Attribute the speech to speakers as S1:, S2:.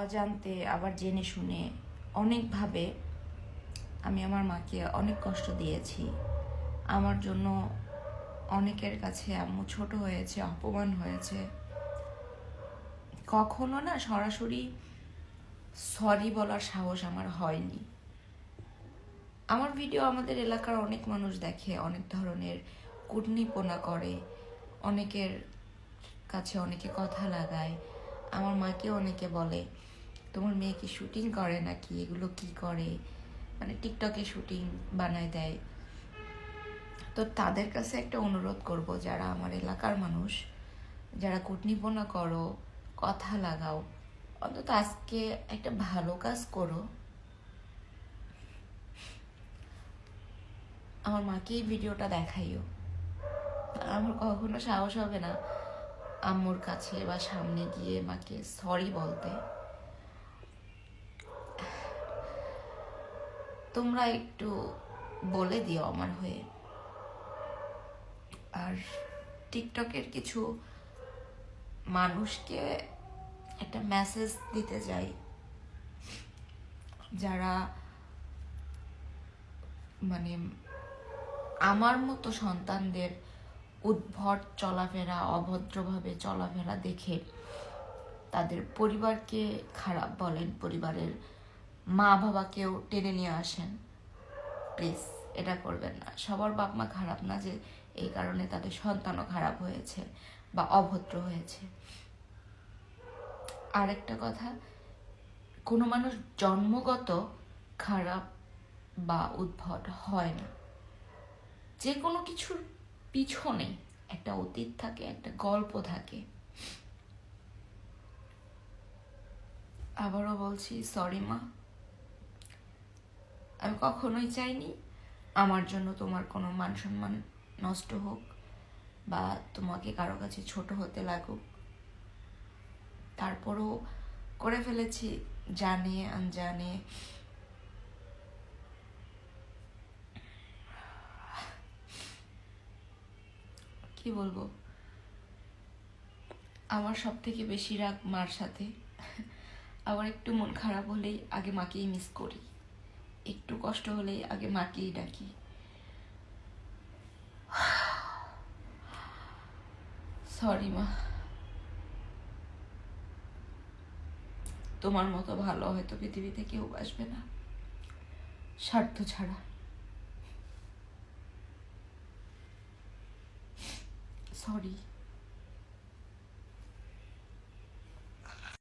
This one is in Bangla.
S1: অজান্তে আবার জেনে শুনে অনেকভাবে আমি আমার মাকে অনেক কষ্ট দিয়েছি। আমার জন্য অনেকের কাছে আম্মু ছোট হয়েছে, অপমান হয়েছে। কখনো না সরাসরি সরি বলার সাহস আমার হয়নি। আমার ভিডিও আমাদের এলাকার অনেক মানুষ দেখে, অনেক ধরনের কুটনিপনা করে, অনেকের কাছে অনেকে কথা লাগায়। আমার মাকে অনেকে বলে, তোমার মেয়ে কি শুটিং করে নাকি? এগুলো কি করে? মানে টিকটকে শুটিং বানায় দেয়। তো তাদের কাছে একটা অনুরোধ করব, যারা আমার এলাকার মানুষ, যারা কুটনিপনা করো, কথা লাগাও, অন্তত আজকে একটা ভালো কাজ করো। আমার মাকে এই ভিডিওটা দেখাইও। আমার কখনো সাহস হবে না। আম্মুর কাছে বা সামনে গিয়ে মাকে সরি বলতে। তোমরা একটু বলে দিও আমার হয়ে। আর টিকটকের কিছু মানুষকে একটা মেসেজ দিতে চাই যারা মানে আমার মতো সন্তানদের উদ্ভট চলাফেরা, অভদ্রভাবে চলাফেরা দেখে তাদের পরিবারকে খারাপ বলেন, পরিবারের মা বাবাকেও টেনে নিয়ে আসেন। প্লিজ, এটা করবেন না। সবার বাপ মা খারাপ না যে এই কারণে তাদের সন্তানও খারাপ হয়েছে বা অভদ্র হয়েছে। আরেকটা কথা, কোনো মানুষ জন্মগত খারাপ বা উদ্ভট হয় না। যে কোনো কিছুর পিছনে একটা অতীত থাকে, একটা গল্প থাকে। আবারও বলছি সরি মা। আমি কখনোই চাইনি আমার জন্য তোমার কোনো মান সম্মান নষ্ট হোক বা তোমাকে কারও কাছে ছোট হতে লাগুক। তারপরও করে ফেলেছি, জানে, আনজানে। কি বলব? আমার সব থেকে বেশি রাগ মার সাথে। আবার একটু মন খারাপ হলেই আগে মাকেই মিস করি। একটু কষ্ট হলেই আগে মাকেই ডাকি। সরি মা। তোমার মতো ভালো হয়তো পৃথিবীতে কেউ আসবে না। স্বার্থ ছাড়া। সরি